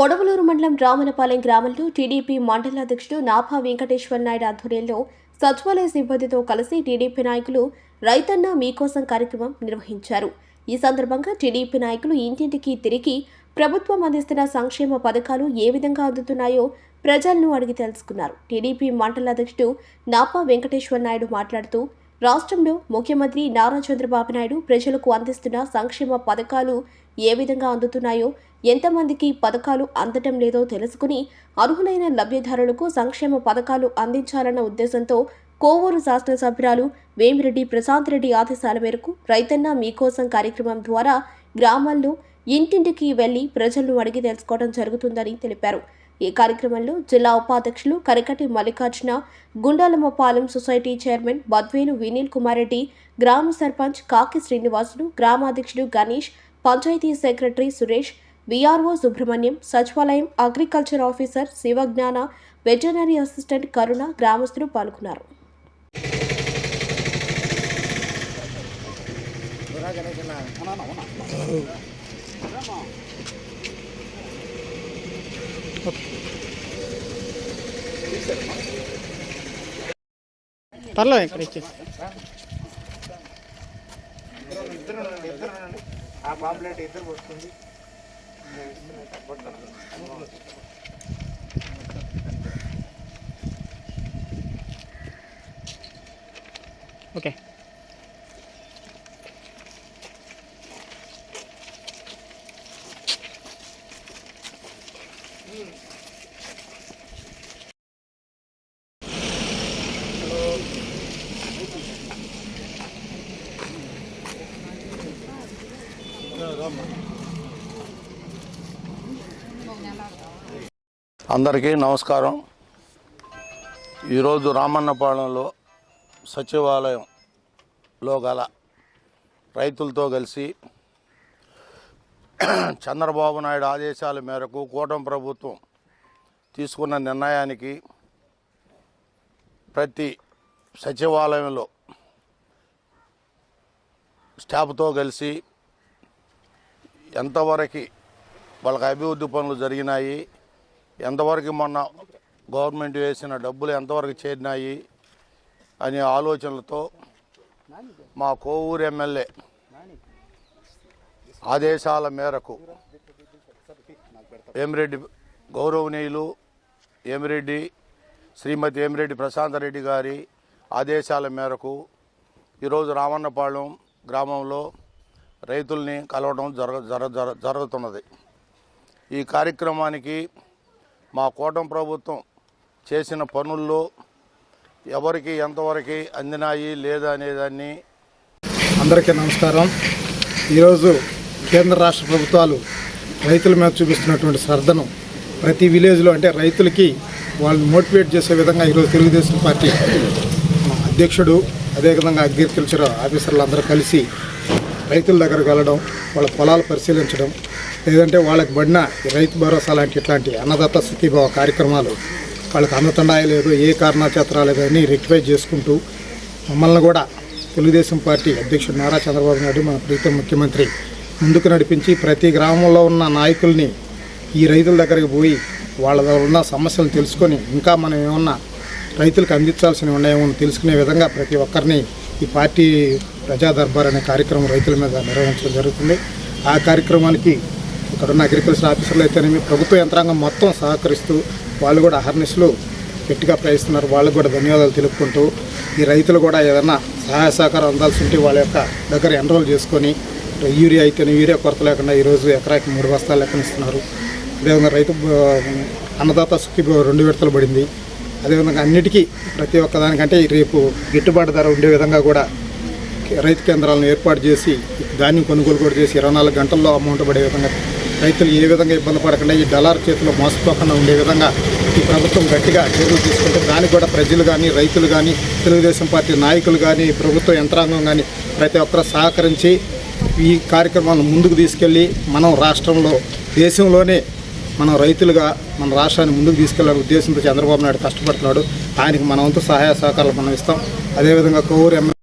కొడవలూరు మండలం రామనపాలెం గ్రామంలో టీడీపీ మండలాధ్యక్షుడు నాభా వెంకటేశ్వర నాయుడు ఆధ్వర్యంలో సచివాలయ సిబ్బందితో కలిసి టీడీపీ నాయకులు రైతన్న మీకోసం కార్యక్రమం నిర్వహించారు ఈ సందర్భంగా టీడీపీ నాయకులు ఇంటింటికి తిరిగి ప్రభుత్వం అందిస్తున్న సంక్షేమ పథకాలు ఏ విధంగా అందుతున్నాయో ప్రజలను అడిగి తెలుసుకున్నారు. టీడీపీ మండలాధ్యక్షుడు నాపా వెంకటేశ్వర నాయుడు మాట్లాడుతూ రాష్ట్రంలో ముఖ్యమంత్రి నారా చంద్రబాబు నాయుడు ప్రజలకు అందిస్తున్న సంక్షేమ పథకాలు ఏ విధంగా అందుతున్నాయో ఎంతమందికి పథకాలు అందటం లేదో తెలుసుకుని అర్హులైన లబ్ధిదారులకు సంక్షేమ పథకాలు అందించాలన్న ఉద్దేశంతో కోవూరు శాసనసభ్యురాలు వేమిరెడ్డి ప్రశాంత్ రెడ్డి ఆదేశాల మేరకు రైతన్న మీకోసం కార్యక్రమం ద్వారా గ్రామాల్లో ఇంటింటికి వెళ్ళి ప్రజలను అడిగి తెలుసుకోవడం జరుగుతుందని తెలిపారు. ఈ కార్యక్రమంలో జిల్లా ఉపాధ్యక్షులు కరికటి మల్లికార్జున గుండాలమ్మపాలెం సొసైటీ చైర్మన్ బద్వేలు వినీల్ కుమార్ రెడ్డి గ్రామ సర్పంచ్ కాకి శ్రీనివాసులు గ్రామాధ్యక్షుడు గణేష్ పంచాయతీ సెక్రటరీ సురేష్ విఆర్ఓ సుబ్రహ్మణ్యం సచివాలయం agriculture officer Sivagnana veterinary assistant Karuna గ్రామస్తులు పాల్గొన్నారు. పర్లేదు ఇక్కడ ఇచ్చి ఆ పాంప్లెట్ ఇద్దరు వస్తుంది ఓకే. అందరికీ నమస్కారం. ఈరోజు రామన్నపాలెంలో సచివాలయంలో గల రైతులతో కలిసి చంద్రబాబు నాయుడు ఆదేశాల మేరకు కూటమి ప్రభుత్వం తీసుకున్న నిర్ణయానికి ప్రతి సచివాలయంలో స్టాఫ్తో కలిసి ఎంతవరకు వాళ్ళకి అభివృద్ధి పనులు జరిగినాయి ఎంతవరకు మొన్న గవర్నమెంట్ వేసిన డబ్బులు ఎంతవరకు చేరినాయి అనే ఆలోచనలతో మా కోవూరు ఎమ్మెల్యే ఆదేశాల మేరకు ఏమిరెడ్డి గౌరవనీయులు ఏమిరెడ్డి శ్రీమతి ఏమిరెడ్డి ప్రశాంతరెడ్డి గారి ఆదేశాల మేరకు ఈరోజు రామన్నపాళెం గ్రామంలో రైతుల్ని కలవడం జరగ జర జర- జరుగుతున్నది. ఈ కార్యక్రమానికి మా కూటమి ప్రభుత్వం చేసిన పనుల్లో ఎవరికి ఎంతవరకు అందినాయి లేదా అనేదాన్ని అందరికీ నమస్కారం. ఈరోజు కేంద్ర రాష్ట్ర ప్రభుత్వాలు రైతుల మీద చూపిస్తున్నటువంటి శ్రద్ధను ప్రతి విలేజ్లో అంటే రైతులకి వాళ్ళని మోటివేట్ చేసే విధంగా ఈరోజు తెలుగుదేశం పార్టీ అధ్యక్షుడు అదేవిధంగా అగ్రికల్చర్ ఆఫీసర్లు అందరూ కలిసి రైతుల దగ్గరకు వెళ్ళడం వాళ్ళ పొలాలు పరిశీలించడం లేదంటే వాళ్ళకి పడిన రైతు భరోసా లాంటి ఇట్లాంటి అన్నదాత సుఖీభావ కార్యక్రమాలు వాళ్ళకి అందుతున్నాయో లేదో ఏ కారణాలు కానీ రాలేదో అని రెక్టిఫై చేసుకుంటూ మమ్మల్ని కూడా తెలుగుదేశం పార్టీ అధ్యక్షుడు నారా చంద్రబాబు నాయుడు మన ప్రీతం ముఖ్యమంత్రి ముందుకు నడిపించి ప్రతి గ్రామంలో ఉన్న నాయకుల్ని ఈ రైతుల దగ్గరికి పోయి వాళ్ళ దగ్గర ఉన్న సమస్యలను తెలుసుకొని ఇంకా మనం ఏమన్నా రైతులకు అందించాల్సినవి ఉన్నాయేమో అని తెలుసుకునే విధంగా ప్రతి ఒక్కరిని ఈ పార్టీ ప్రజా దర్బార్ అనే కార్యక్రమం రైతుల మీద నిర్వహించడం జరుగుతుంది. ఆ కార్యక్రమానికి ఇక్కడున్న అగ్రికల్చర్ ఆఫీసర్లు అయితేనేమి ప్రభుత్వ యంత్రాంగం మొత్తం సహకరిస్తూ వాళ్ళు కూడా అహర్నిస్లు గట్టిగా ప్రయత్నిస్తున్నారు వాళ్ళకు కూడా ధన్యవాదాలు తెలుపుకుంటూ ఈ రైతులు కూడా ఏదైనా సహాయ సహకారం అందాల్సి ఉంటే వాళ్ళ యొక్క దగ్గర ఎన్రోల్ చేసుకొని యూరియా అయితేనే యూరియా కొరత లేకుండా ఈరోజు ఎకరాకి మూడు బస్తాలు లెక్కనిస్తున్నారు. అదేవిధంగా రైతు అన్నదాత సుఖీ రెండు విడతలు పడింది. అదేవిధంగా అన్నిటికీ ప్రతి ఒక్కదానికంటే రేపు గిట్టుబాటు ధర ఉండే విధంగా కూడా రైతు కేంద్రాలను ఏర్పాటు చేసి ధాన్యం కొనుగోలు కూడా చేసి ఇరవై నాలుగు గంటల్లో అమౌంట్ పడే విధంగా రైతులు ఏ విధంగా ఇబ్బంది పడకుండా ఈ డలార్ చేతిలో మోసపోకుండా ఉండే విధంగా ఈ ప్రభుత్వం గట్టిగా చర్యలు తీసుకుంటే దానికి కూడా ప్రజలు కానీ రైతులు కానీ తెలుగుదేశం పార్టీ నాయకులు కానీ ప్రభుత్వ యంత్రాంగం కానీ ప్రతి ఒక్కరు సహకరించి ఈ కార్యక్రమాలను ముందుకు తీసుకెళ్ళి మనం రాష్ట్రంలో దేశంలోనే మనం రైతులుగా మన రాష్ట్రాన్ని ముందుకు తీసుకెళ్ళాలనే ఉద్దేశంతో చంద్రబాబు నాయుడు కష్టపడుతున్నాడు. ఆయనకి మన వంతు సహాయ సహకారాలు మనం ఇస్తాం. అదేవిధంగా కోవూరు ఎమ్మెల్యే